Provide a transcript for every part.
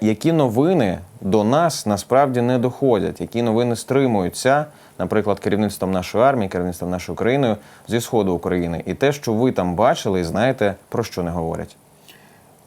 Які новини до нас насправді не доходять, які новини стримуються, наприклад, керівництвом нашої армії, керівництвом нашої країни зі сходу України, і те, що ви там бачили, і знаєте, про що не говорять.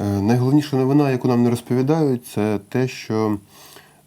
Е, Найголовніша новина, яку нам не розповідають, це те, що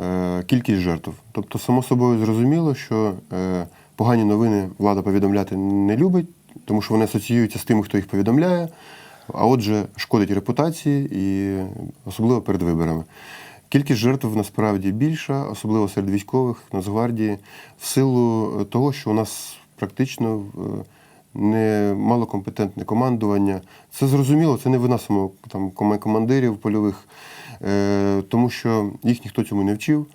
е, кількість жертв. Тобто, само собою зрозуміло, що е, погані новини влада повідомляти не любить, тому що вони асоціюються з тими, хто їх повідомляє, а отже, шкодить репутації і особливо перед виборами. Кількість жертв насправді більша, особливо серед військових Нацгвардії, в силу того, що у нас практично е, не малокомпетентне командування. Це зрозуміло, це не вина самого там командирів польових, е, тому що їх ніхто цьому не вчив.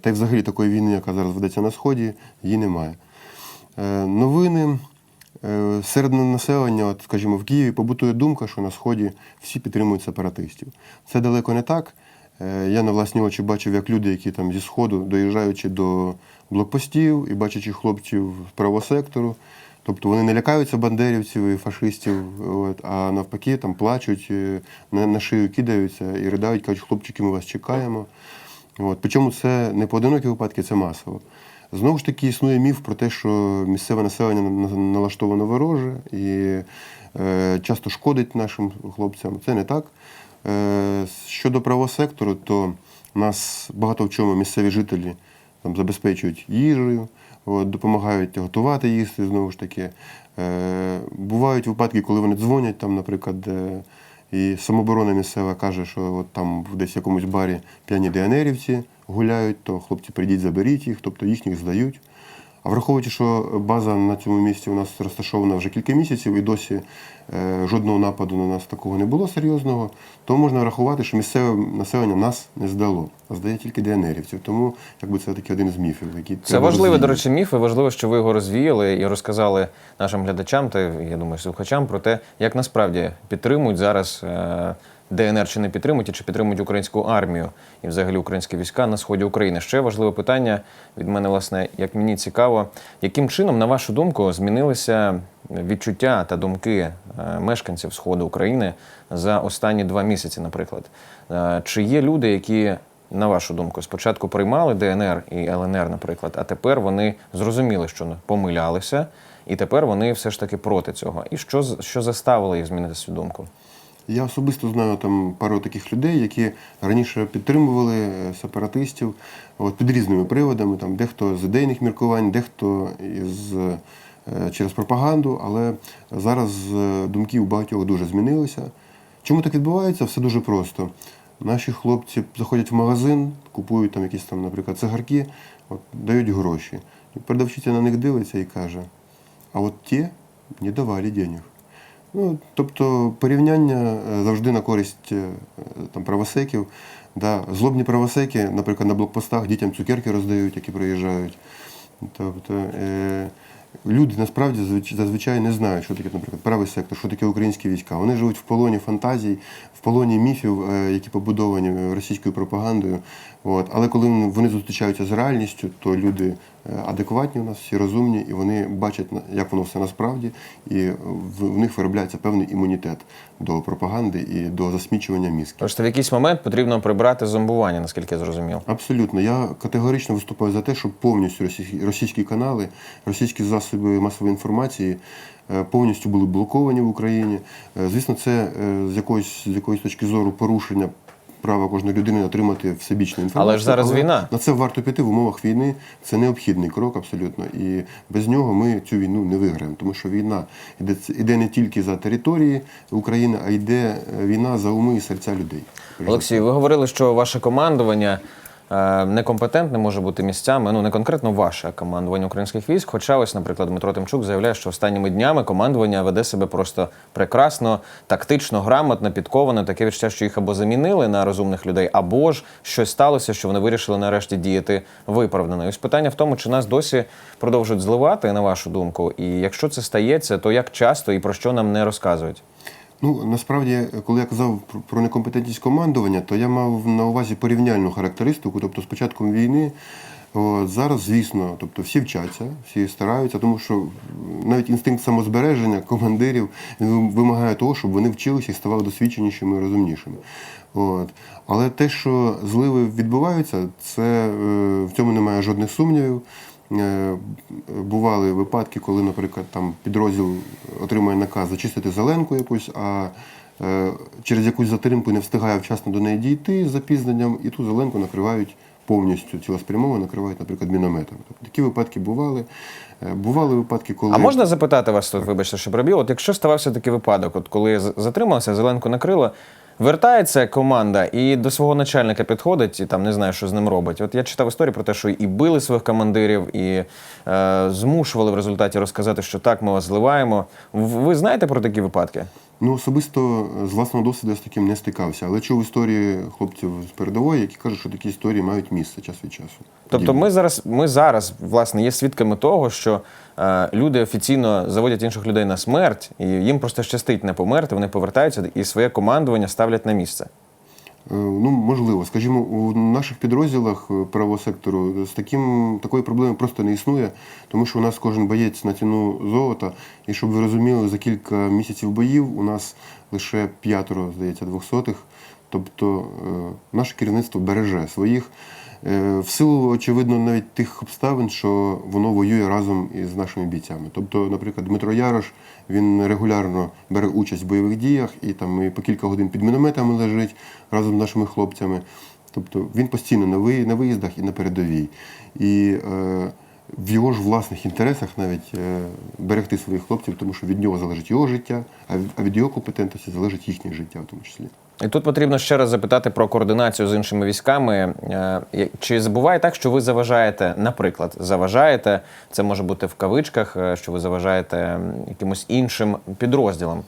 Та й взагалі такої війни, яка зараз ведеться на сході, її немає. Е, новини е, серед населення, от, скажімо, в Києві побутує думка, що на сході всі підтримують сепаратистів. Це далеко не так. Е, Я на власні очі бачив, як люди, які там зі сходу, доїжджаючи до блокпостів і бачачи хлопців з правого сектору, тобто вони не лякаються бандерівців і фашистів, от, а навпаки там плачуть, е, на, на шию кидаються і ridaють, кажуть, хлопчики, ми вас чекаємо. От. Причому це не поодинокі випадки, це масово. Знову ж таки, існує міф про те, що місцеве населення на- на- налаштовано вороже і е, часто шкодить нашим хлопцям. Це не так. Е, щодо правого сектору, то нас багато в чому місцеві жителі там, забезпечують їжею, от, допомагають готувати їсти знову ж таки. Е, бувають випадки, коли вони дзвонять, там, наприклад, і самооборона місцева каже, що от там десь в якомусь барі п'яні ДНРівці гуляють, то хлопці прийдіть, заберіть їх, тобто їхніх здають. А враховуючи, що база на цьому місці у нас розташована вже кілька місяців і досі е, жодного нападу на нас такого не було серйозного, то можна врахувати, що місцеве населення нас не здало, а здає тільки ДНРівців. Тому якби це такий один з міфів, який Це важливий, до речі, міф, і важливо, що ви його розвіяли і розказали нашим глядачам та я думаю, слухачам про те, як насправді підтримують зараз е, ДНР чи не підтримують, і чи підтримують українську армію і взагалі українські війська на сході України. Ще важливе питання від мене, власне, як мені цікаво, яким чином, на вашу думку, змінилися відчуття та думки е, мешканців сходу України за останні два місяці, наприклад? Е, Чи є люди, які на вашу думку, спочатку приймали ДНР і ЛНР, наприклад, а тепер вони зрозуміли, що помилялися, і тепер вони все ж таки проти цього. І що, що заставило їх змінити свою думку? Я особисто знаю там пару таких людей, які раніше підтримували е, сепаратистів от, під різними приводами. Там, дехто з ідейних міркувань, дехто із, е, через пропаганду, але зараз е, думки у багатьох дуже змінилися. Чому так відбувається? Все дуже просто. Наші хлопці заходять в магазин, купують там якісь там, наприклад, цигарки, от, дають гроші. І продавчиця на них дивиться і каже: а от ті не давали денег. Ну, тобто порівняння е, завжди на користь е, там, правосеків. Да. Злобні правосеки, наприклад, на блокпостах дітям цукерки роздають, які приїжджають. Тобто е, люди насправді зазвичай не знають, що таке, наприклад, правий сектор, що таке українські війська. Вони живуть в полоні фантазій, в полоні міфів, е, які побудовані російською пропагандою. От. Але коли вони зустрічаються з реальністю, то люди адекватні у нас, всі розумні, і вони бачать, як воно все насправді, і в, них виробляється певний імунітет до пропаганди і до засмічування мізків. Просто в якийсь момент потрібно прибрати зомбування, наскільки я зрозумів. Абсолютно. Я категорично виступаю за те, щоб повністю російські, російські канали, російські засоби масової інформації е, повністю були блоковані в Україні. Е, Звісно, це е, з якоїсь, з якоїсь точки зору порушення права кожної людини отримати всебічну інформацію. Але ж зараз війна. На це варто піти в умовах війни. Це необхідний крок абсолютно. І без нього ми цю війну не виграємо, тому що війна йде, іде не тільки за території України, а йде е, війна за уми і серця людей. Олексій, ви говорили, що ваше командування некомпетентне може бути місцями, ну не конкретно ваше командування українських військ. Хоча ось, наприклад, Дмитро Тимчук заявляє, що останніми днями командування веде себе просто прекрасно, тактично, грамотно, підковано. Таке відчуття, що їх або замінили на розумних людей, або ж щось сталося, що вони вирішили нарешті діяти виправдано. І ось питання в тому, чи нас досі продовжують зливати, на вашу думку, і якщо це стається, то як часто і про що нам не розказують? Ну насправді, коли я казав про- некомпетентність командування, то я мав на увазі порівняльну характеристику. Тобто, з початком війни От, зараз, звісно, тобто всі вчаться, всі стараються, тому що навіть інстинкт самозбереження командирів він вимагає того, щоб вони вчилися і ставали досвідченішими і розумнішими. От. Але те, що зливи відбуваються, це е, в цьому немає жодних сумнівів. Е, Бували випадки, коли, наприклад, там підрозділ отримує наказ зачистити зеленку якусь, а е, через якусь затримку не встигає вчасно до неї дійти з запізненням, і ту зеленку накривають повністю цілеспрямовано, накривають, наприклад, мінометом. Тобто такі випадки бували. Е, Бували випадки, коли А можна запитати вас тут, вибачте, що пробіг? От якщо ставався такий випадок, от коли затрималася, зеленку накрило, вертається команда і до свого начальника підходить і там не знаю, що з ним робить. От я читав історію про те, що і били своїх командирів, і е, змушували в результаті розказати, що так, ми вас зливаємо. Ви знаєте про такі випадки? Ну, особисто е, з власного досвіду я з таким не стикався, але чув історії хлопців з передової, які кажуть, що такі історії мають місце час від часу. Тобто ми зараз, ми зараз власне є свідками того, що е, люди офіційно заводять інших людей на смерть, і їм просто щастить не померти, вони повертаються і своє командування ставлять на місце. Е, Ну, можливо, скажімо, у наших підрозділах е, правого сектору з таким такої проблеми просто не існує, тому що у нас кожен боєць на ціну золота. І щоб ви розуміли, за кілька місяців боїв у нас лише п'ятеро, здається, двохсотих. Тобто е, наше керівництво береже своїх. Е, В силу, очевидно, навіть тих обставин, що воно воює разом із нашими бійцями. Тобто, наприклад, Дмитро Ярош він регулярно бере участь в бойових діях і там і по кілька годин під мінометами лежить разом з нашими хлопцями. Тобто він постійно на ви- на виїздах і на передовій. І е, в його ж власних інтересах навіть е, берегти своїх хлопців, тому що від нього залежить його життя, а від його компетентності залежить їхнє життя, в тому числі. І тут потрібно ще раз запитати про координацію з іншими військами. Е, Чи буває так, що ви заважаєте, наприклад, заважаєте, це може бути в кавичках, е, що ви заважаєте якимось іншим підрозділам?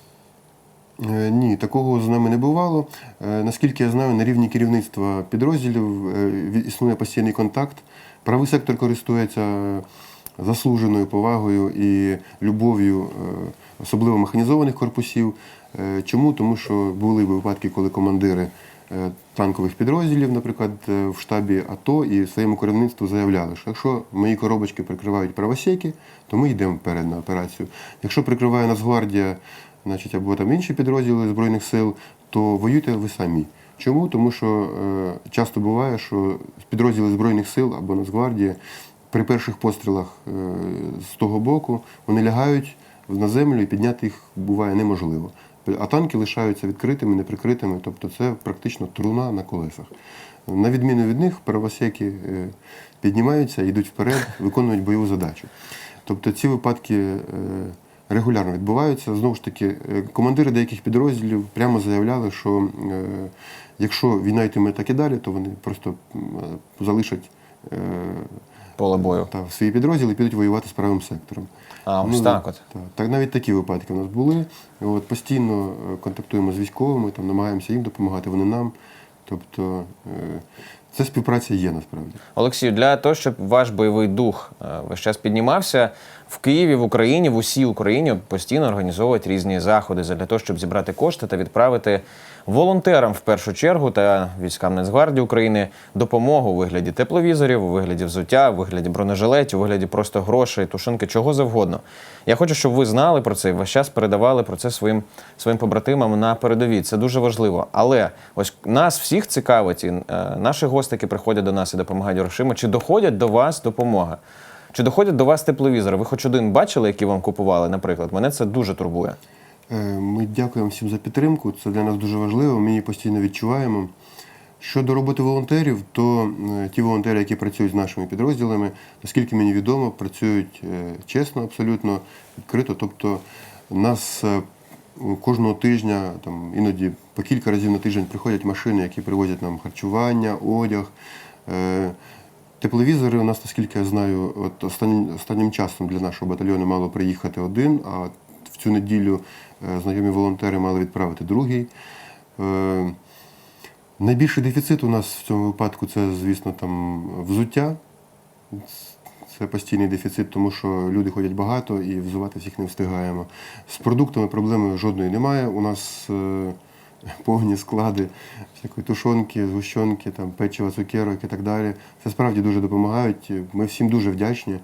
Е, Ні, такого з нами не бувало. Наскільки я знаю, на рівні керівництва підрозділів існує постійний контакт. Правий сектор користується заслуженою повагою і любов'ю, особливо механізованих корпусів. Е, Чому? Тому що були випадки, коли командири е, танкових підрозділів, наприклад, е, в штабі АТО і своєму керівництву заявляли, що якщо мої коробочки прикривають правосеки, то ми йдемо вперед на операцію. Якщо прикриває Нацгвардія, значить, або там інші підрозділи Збройних сил, то воюйте ви самі. Чому? Тому що часто буває, що підрозділи Збройних сил або Нацгвардії при перших пострілах з того боку вони лягають на землю і підняти їх буває неможливо. А танки лишаються відкритими, неприкритими, тобто це практично труна на колесах. На відміну від них, правосеки е, піднімаються, йдуть вперед, виконують бойову задачу. Тобто ці випадки е, регулярно відбуваються. Знову ж таки, е, командири деяких підрозділів прямо заявляли, що якщо війна йтиме так і далі, то вони просто залишать Поле бою. та, свої підрозділи і підуть воювати з правим сектором. А, ось так от. Так, так, навіть такі випадки у нас були. От, постійно е, контактуємо з військовими, там, намагаємося їм допомагати, вони нам. Тобто це співпраця є насправді. Олексію, для того, щоб ваш бойовий дух е, весь час піднімався в Києві, в Україні, в усій Україні постійно організовують різні заходи для того, щоб зібрати кошти та відправити волонтерам в першу чергу та військам Нацгвардії України допомогу у вигляді тепловізорів, у вигляді взуття, у вигляді бронежилетів, у вигляді просто грошей, тушинки, чого завгодно. Я хочу, щоб ви знали про це і весь час передавали про це своїм своїм побратимам на передовій. Це дуже важливо. Але ось нас всіх цікавить, і е, наші гости, які приходять до нас і допомагають грошима, чи доходять до вас допомога? Чи доходять до вас тепловізори? Ви хоч один бачили, які вам купували, наприклад? Мене це дуже турбує. Е, Ми дякуємо всім за підтримку. Це для нас дуже важливо. Ми її постійно відчуваємо. Щодо роботи волонтерів, то е, ті волонтери, які працюють з нашими підрозділами, наскільки мені відомо, працюють е, чесно, абсолютно відкрито. Тобто нас кожного тижня, там іноді по кілька разів на тиждень приходять машини, які привозять нам харчування, одяг. Тепловізори у нас, наскільки я знаю, от останнім, останнім часом для нашого батальйону мало приїхати один, а в цю неділю е, знайомі волонтери мали відправити другий. Е, Найбільший дефіцит у нас в цьому випадку це, звісно, там взуття. Це постійний дефіцит, тому що люди ходять багато і взувати всіх не встигаємо. З продуктами проблеми жодної немає. У нас е, повні склади всякої тушонки, згущенки, там, печива, цукерок і так далі. Це справді дуже допомагають. Ми всім дуже вдячні.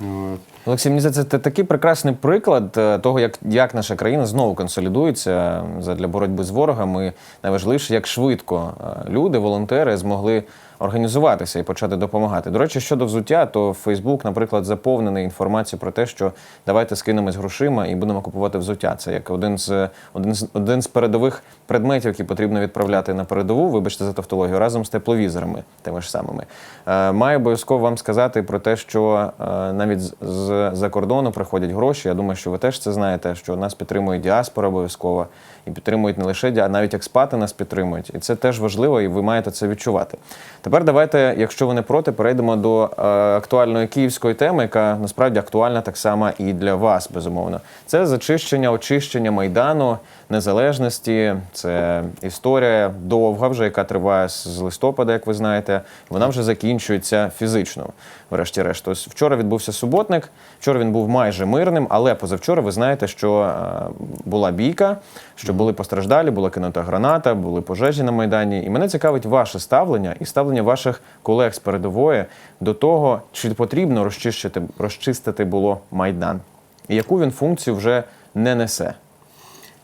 От. Олексій, мені здається, це такий прекрасний приклад е, того, як, як наша країна знову консолідується для боротьби з ворогами. Найважливіше, як швидко е, люди, волонтери змогли організуватися і почати допомагати. До речі, щодо взуття, то Фейсбук, наприклад, заповнений інформацією про те, що давайте скинемось грошима і будемо купувати взуття. Це як один з один з один з передових предметів, які потрібно відправляти на передову. Вибачте за тавтологію, разом з тепловізорами, тими ж самими. Е, Маю обов'язково вам сказати про те, що навіть з- з за кордону приходять гроші. Я думаю, що ви теж це знаєте, що нас підтримує діаспора обов'язково і підтримують не лише діа, навіть експати нас підтримують. І це теж важливо, і ви маєте це відчувати. Тепер давайте, якщо ви не проти, перейдемо до е, актуальної київської теми, яка насправді актуальна так само і для вас, безумовно. Це зачищення, очищення майдану незалежності. Це історія довга, вже яка триває з листопада, як ви знаєте. Вона вже закінчується фізично. Врешті-решт, ось вчора відбувся суботник. Вчора він був майже мирним, але позавчора ви знаєте, що е, була бійка, що були постраждалі, була кинута граната, були пожежі на майдані. І мене цікавить ваше ставлення і ставлення ваших колег з передової до того, чи потрібно розчистити, розчистити було майдан, і яку він функцію вже не несе.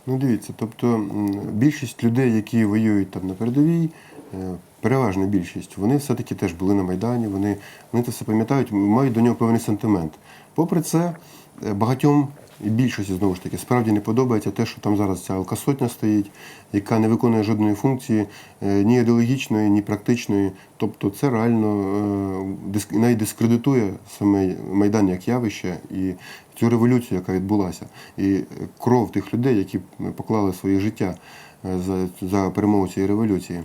Ну, дивіться, тобто більшість людей, які воюють там на передовій, е, переважна більшість, вони все-таки теж були на Майдані, вони, вони це все пам'ятають, мають до нього певний сентимент. Попри це, е, багатьом і більшості знову ж таки справді не подобається те, що там зараз ця алкасотня стоїть, яка не виконує жодної функції, е, ні ідеологічної, ні практичної. Тобто це реально е, навіть дискредитує саме Майдан як явище і цю революцію, яка відбулася, і кров тих людей, які поклали своє життя за, за перемогу цієї революції.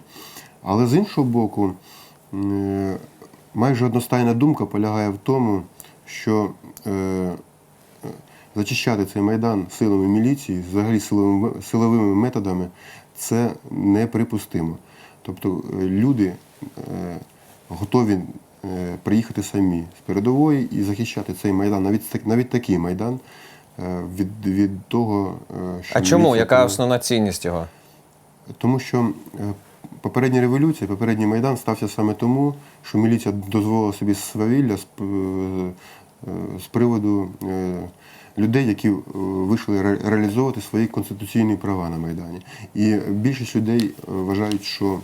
Але з іншого боку, е, майже одностайна думка полягає в тому, що е, зачищати цей майдан силами міліції, взагалі силовими, методами, це неприпустимо. Тобто е, люди готові приїхати самі з передової і захищати цей майдан, навіть навіть такий майдан від, від того, що А чому? Яка основна цінність його? тому що попередня революція, попередній майдан стався саме тому, що міліція дозволила собі свавілля з, е, з приводу е, людей, які е, вийшли ре- реалізовувати свої конституційні права на майдані. І більшість людей е, вважають, що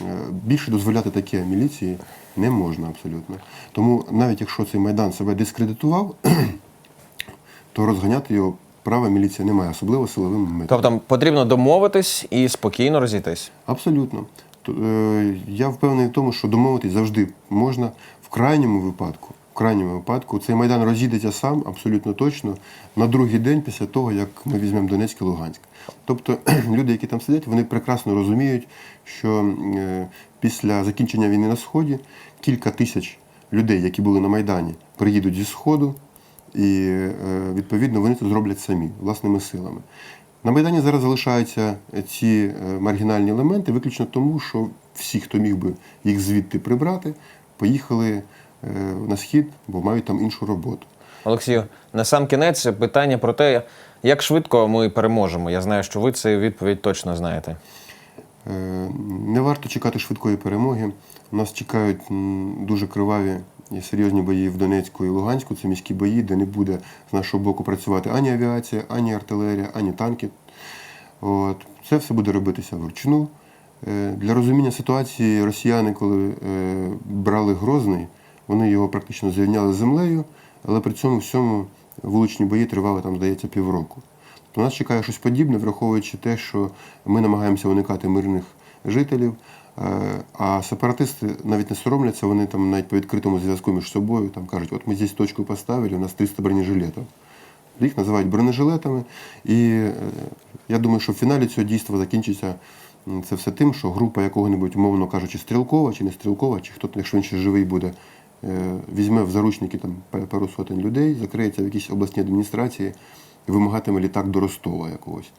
е, більше дозволяти таке міліції не можна абсолютно. Тому навіть якщо цей майдан себе дискредитував, то розганяти його права міліція не має, особливо силовим методом. Тобто потрібно домовитись і спокійно розійтись. Абсолютно. Е, Я впевнений в тому, що домовитись завжди можна в крайньому випадку. В крайньому випадку цей майдан розійдеться сам абсолютно точно на другий день після того, як ми візьмемо Донецьк і Луганськ. Тобто люди, які там сидять, вони прекрасно розуміють, що е, після закінчення війни на сході кілька тисяч людей, які були на майдані, приїдуть зі сходу, і е, відповідно вони це зроблять самі власними силами. На Майдані зараз залишаються ці е, маргінальні елементи виключно тому, що всі, хто міг би їх звідти прибрати, поїхали е, на схід, бо мають там іншу роботу. Олексію, на сам кінець питання про те, як швидко ми переможемо. Я знаю, що ви цю відповідь точно знаєте. Не варто чекати швидкої перемоги. Нас чекають дуже криваві серйозні бої в Донецьку і Луганську. Це міські бої, де не буде з нашого боку працювати ані авіація, ані артилерія, ані танки. От. Це все буде робитися вручну. Е, Для розуміння ситуації росіяни, коли е, брали Грозний, вони його практично зрівняли з землею, але при цьому всьому вуличні бої тривали там, здається, півроку. То нас чекає щось подібне, враховуючи те, що ми намагаємося уникати мирних жителів. А сепаратисти навіть не соромляться, вони там навіть по відкритому зв'язку між собою там кажуть, от ми здесь точку поставили, у нас 300 бронежилетів. Їх називають бронежилетами. І е, я думаю, що в фіналі цього дійства закінчиться це все тим, що група якого-небудь, умовно кажучи, стрілкова чи не стрілкова, чи хто, якщо він ще живий буде, е, візьме в заручники там пару сотень людей, закриється в якійсь обласній адміністрації і вимагатиме літак до Ростова якогось.